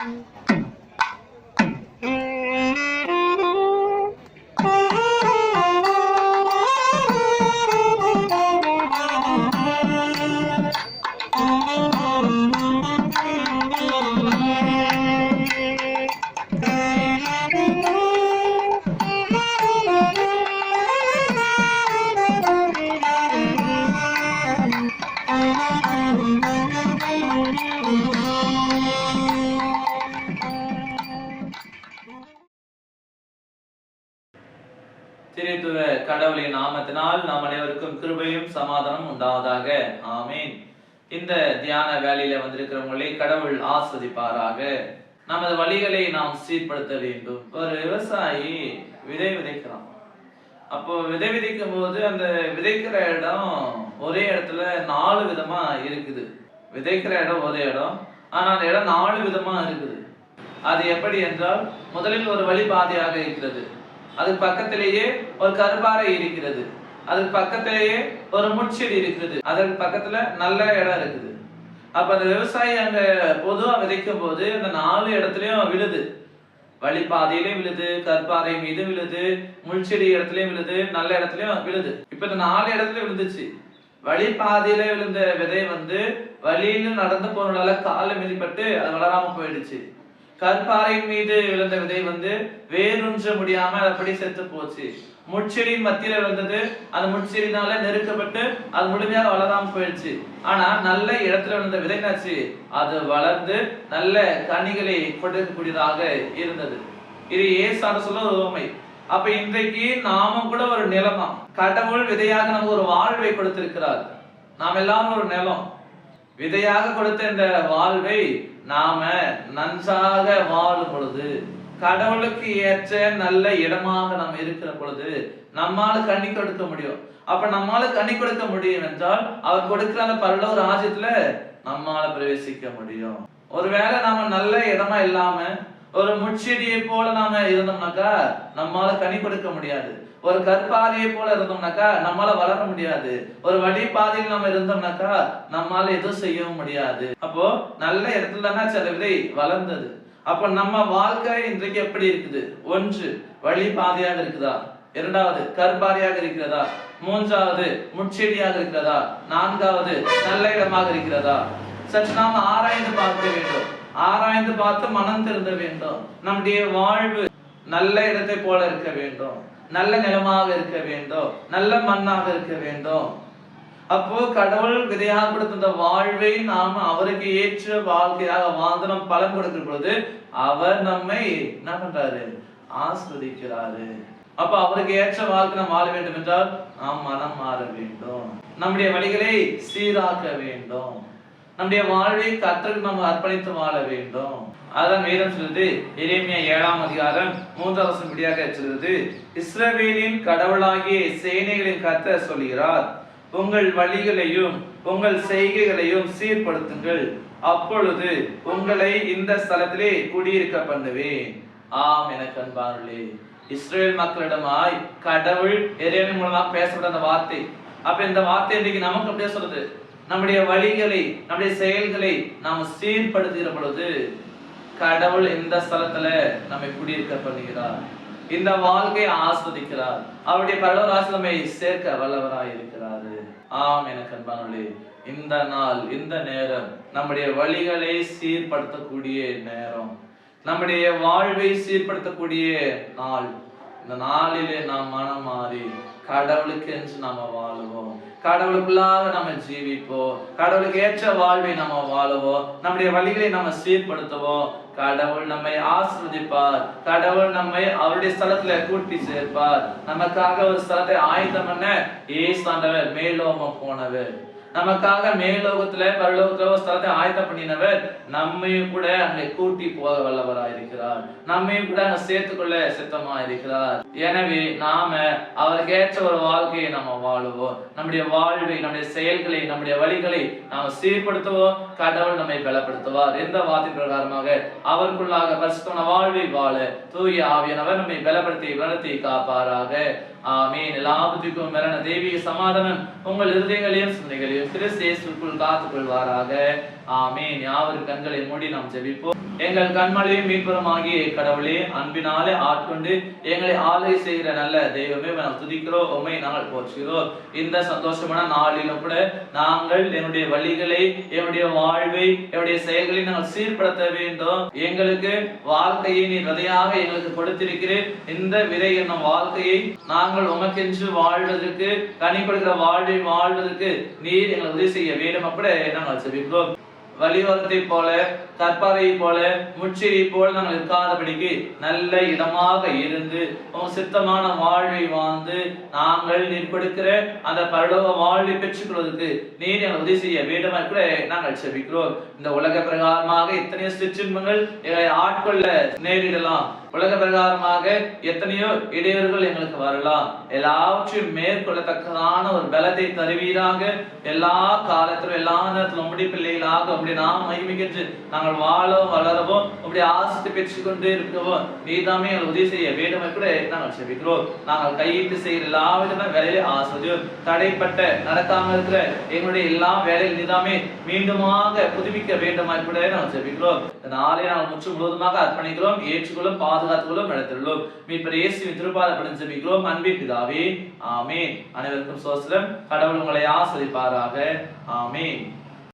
음. கடவுளின் நாமத்தினால் நாம் அனைவருக்கும் கிருபையும் சமாதானம் உண்டாவதாக. ஆமீன். இந்த தியான வேலையில வந்திருக்கிறவங்களை கடவுள் ஆஸ்வதிப்பாராக. நமது வழிகளை நாம் சீர்படுத்த வேண்டும். ஒரு விவசாயி விதை விதைக்கிறான். அப்போ விதை விதைக்கும் போது அந்த விதைக்கிற இடம் ஒரே இடத்துல நாலு விதமா இருக்குது. விதைக்கிற இடம் ஒரே இடம் ஆனா அந்த இடம் நாலு விதமா இருக்குது. அது எப்படி என்றால் முதலில் ஒரு வழிபாதையாக இருக்கிறது. அதுக்கு பக்கத்திலேயே ஒரு கருப்பாறை இருக்கிறது. அதுக்கு பக்கத்திலேயே ஒரு முட்செடி இருக்குது அதற்கு பக்கத்துல நல்ல இடம் இருக்குது. அப்ப அந்த விவசாயி அங்க பொதுவா விதைக்கும் போது அந்த நாலு இடத்துலயும் விழுது. வழிபாதையிலும் விழுது கற்பாறை மீது விழுது முள்செடி இடத்துலயும் விழுது நல்ல இடத்துலயும் விழுது. இப்ப இந்த நாலு இடத்துல விழுந்துச்சு. வழிபாதையில விழுந்த விதை வந்து வழியில நடந்து போனால கால மிதிப்பட்டு அது வளராம போயிடுச்சு. கற்பாறையின் மீது விழுந்த விதை வந்து வேரூன்ற முடியாம அது அப்படி செத்து போச்சு. முட்செடியின் மத்தியில விழுந்தது. அந்த முட்செடினால நெருக்கப்பட்டு அது முழுமையாக வளராம போயிடுச்சு. ஆனா நல்ல இடத்துல விழுந்த விதைனாச்சு அது வளர்ந்து நல்ல கனிகளை கொடுக்கக்கூடியதாக இருந்தது. இது ஏசான சொல்ல ஒரு உண்மை அப்ப இன்றைக்கு நாமும் கூட ஒரு நிலமா? கடவுள் விதையாக நமக்கு ஒரு வாழ்வை கொடுத்திருக்கிறார். நாம் எல்லாரும் ஒரு நிலம். விதையாக கொடுத்த இந்த வாழ்வை நாம நன்றாக வாழும் பொழுது கடவுளுக்கு ஏற்ற நல்ல இடமாக நாம் இருக்கிற பொழுது நம்மால கண்ணி கொடுக்க முடியும். அப்ப நம்மால கண்ணி கொடுக்க முடியும் என்றால் அவர் கொடுக்கிற அந்த பரலோக ராஜ்யத்துல நம்மால பிரவேசிக்க முடியும். ஒருவேளை நாம நல்ல இடமா இல்லாம ஒரு முட்செடியை போல நாம இருந்தோம்னாக்கா நம்மால கனி கொடுக்க முடியாது. ஒரு கற்பாதையை போல இருந்தோம்னாக்கா நம்மால வளர முடியாது. ஒரு வழி பாதையில் நம்ம இருந்தோம்னாக்கா நம்மால எதுவும் செய்யவும் முடியாது. அப்போ நல்ல இடத்துல தானே விதை வளர்ந்தது. அப்ப நம்ம வாழ்க்கை இன்றைக்கு எப்படி இருக்குது? ஒன்று வழி பாதையாக இருக்குதா? இரண்டாவது கற்பாறையாக இருக்கிறதா? மூன்றாவது முட்செடியாக இருக்கிறதா? நான்காவது நல்ல இடமாக இருக்கிறதா? சற்று நாம் ஆராய்ந்து பார்க்க வேண்டும். ஆராய்ந்து பார்த்து மனம் திருந்த வேண்டும். நம்முடைய வாழ்வு நல்ல இடத்தை போல இருக்க வேண்டும். நல்ல நிலமாக இருக்க வேண்டும். நல்ல மண்ணாக இருக்க வேண்டும். அப்போ கடவுள் விதையாக கொடுத்த வாழ்வை நாம் அவருக்கு ஏற்ற வாழ்க்கையாக வாழ்ந்து நம் பலன் கொடுக்கிற பொழுது அவர் நம்மை என்ன பண்றாரு? ஆஸ்வதிக்கிறாரு. அப்ப அவருக்கு ஏற்ற வாழ்க்கை நாம் வாழ வேண்டும் என்றால் நாம் மனம் மாற வேண்டும். நம்முடைய வழிகளை சீராக்க வேண்டும். நம்முடைய வாழ்வை கத்தருக்கு நம்ம அர்ப்பணித்து வாழ வேண்டும். அதான் வேதம் சொல்லுது எரேமியா ஏழாம் அதிகாரம் மூன்றாவது வசனப்படியாக சொல்லுது இஸ்ரவேலின் கடவுளாகிய சேனைகளின் கத்த சொல்கிறார் உங்கள் வழிகளையும் உங்கள் செய்கைகளையும் சீர்படுத்துங்கள். அப்பொழுது உங்களை இந்த ஸ்தலத்திலே குடியிருக்க பண்ணுவேன். ஆம் என அன்பார்களே இஸ்ரேல் மக்களிடமாய் கடவுள் எரேமியா மூலமாக பேசப்பட்ட அந்த வார்த்தை. அப்ப இந்த வார்த்தை இன்னைக்கு நமக்கு அப்படியே சொல்றது நம்முடைய வழிகளை நம்முடைய செயல்களை நாம் சீர்படுத்துகிற பொழுது கடவுள் இந்த ஸ்தலத்துல நம்மை குடியிருக்க பண்ணுகிறார். இந்த வாழ்க்கையை ஆஸ்வதிக்கிறார். அவருடைய பரவராசி நம்மை சேர்க்க வல்லவராய் இருக்கிறாரு. ஆம் எனக்கு அன்பானே இந்த நாள் இந்த நேரம் நம்முடைய வழிகளை சீர்படுத்தக்கூடிய நேரம். நம்முடைய வாழ்வை சீர்படுத்தக்கூடிய நாள். இந்த நாளிலே நாம் மனம் மாறி கடவுளுக்கு என்று நாம வாழுவோம். கடவுளுக்குள்ளாக நம்ம ஜீவிப்போம். கடவுளுக்கு ஏற்ற வாழ்வை நம்ம வாழுவோம். நம்முடைய வழிகளை நம்ம சீர்படுத்துவோம். கடவுள் நம்மை ஆசிர்வதிப்பார். கடவுள் நம்மை அவருடைய ஸ்தலத்துல கூட்டி சேர்ப்பார். நமக்காக ஒரு ஸ்தலத்தை ஆயுதம் பண்ண ஏசாண்டவர் மேலோமம் போனவர். நமக்காக மேலோகத்துல பரலோகத்துல ஒரு ஸ்தலத்தை ஆயத்தம் பண்ணினவர் நம்மையும் கூட அங்கே கூட்டி போக வல்லவராயிருக்கிறார். நம்மையும் கூட அங்க சேர்த்துக்கொள்ள சித்தமா இருக்கிறார் எனவே நாம அவருக்கு ஏற்ற ஒரு வாழ்க்கையை நம்ம வாழுவோம். நம்முடைய வாழ்வை நம்முடைய செயல்களை நம்முடைய வழிகளை நாம் சீர்படுத்துவோம். கடவுள் நம்மை பலப்படுத்துவார். எந்த வார்த்தை பிரகாரமாக? அவருக்குள்ளாக பரிசுத்தமான வாழ்வை வாழ தூய ஆவியானவர் நம்மை பலப்படுத்தி வளர்த்தி காப்பாராக. ஆமீன். எல்லாவற்றுக்கும் மரண தெய்வீக சமாதானம் உங்கள் இருதயங்களையும் சிந்தைகளையும் கிறிஸ்து இயேசுக்குள் காத்துக்கொள்வாராக. கொள்வாராக ஆமீன். யாவரு கண்களை மூடி நாம் ஜெபிப்போம். எங்கள் கண்மலையும் மீட்புறமாகிய கடவுளே அன்பினாலே ஆட்கொண்டு எங்களை ஆலை செய்கிற நல்ல தெய்வமே நாங்கள் துதிக்கிறோம் உண்மை நாங்கள் போற்றுகிறோம். இந்த சந்தோஷமான நாளிலும் கூட நாங்கள் என்னுடைய வழிகளை என்னுடைய வாழ்வை என்னுடைய செயல்களை நாங்கள் சீர்படுத்த வேண்டும். எங்களுக்கு வாழ்க்கையை நீ விதையாக எங்களுக்கு கொடுத்திருக்கிறேன் இந்த விதை என்னும் வாழ்க்கையை நாங்கள் உமக்கென்று வாழ்வதற்கு கனி கொடுக்கிற வாழ்வை வாழ்வதற்கு நீர் எங்களை உதவி செய்ய வேண்டும். அப்படி நாங்கள் செபிக்கிறோம். வழிவரத்தை போல கற்பாரை போல முச்சிரியை போல நாங்கள் இருக்காதபடிக்கு நல்ல இடமாக இருந்து உன் சித்தமான வாழ்வை வாழ்ந்து நாங்கள் நீர் கொடுக்கிற அந்த பரலோக வாழ்வை பெற்றுக்கொள்வதற்கு நீர் எங்கள் உதவி செய்ய வேண்டுமா கூட நாங்கள் செபிக்கிறோம். இந்த உலக பிரகாரமாக இத்தனை சிற்றின்பங்கள் எங்களை ஆட்கொள்ள நேரிடலாம். உலக பிரகாரமாக எத்தனையோ இடையூறுகள் எங்களுக்கு வரலாம். எல்லாவற்றையும் மேற்கொள்ளத்தக்கதான ஒரு பலத்தை தருவீராக. எல்லா காலத்திலும் எல்லா நேரத்திலும் உம்முடைய பிள்ளைகளாக உம்முடைய நாம் மகிமிக்கின்று நாங்கள் வாழவும் வளரவும் உம்முடைய ஆசித்து பெற்றுக்கொண்டே இருக்கவும். நீதாமே எங்களை உதவி செய்ய வேண்டும் என்று கூட நாங்கள் செபிக்கிறோம். நாங்கள் கையிட்டு செய்கிற எல்லா விதமான வேலையிலே ஆசிரியம் தடைப்பட்ட நடக்காம இருக்கிற எங்களுடைய எல்லா வேலையில் நீதாமே மீண்டுமாக புதுப்பிக்க வேண்டுமாய் கூட நாங்கள் செபிக்கிறோம். நாளை நாங்கள் முற்று முழுவதுமாக அர்ப்பணிக்கிறோம். ஏற்றுக்கொள்ளும் பாதுகாத்துக்கொள்ளும் நடத்தியுள்ளோம் மீட்பர் இயேசுவின் திருப்பாதப்படும் செபிக்கிறோம் அன்பின் பிதாவே ஆமேன். அனைவருக்கும் சோசலம். கடவுள் உங்களை ஆசிரிப்பாராக. ஆமேன்.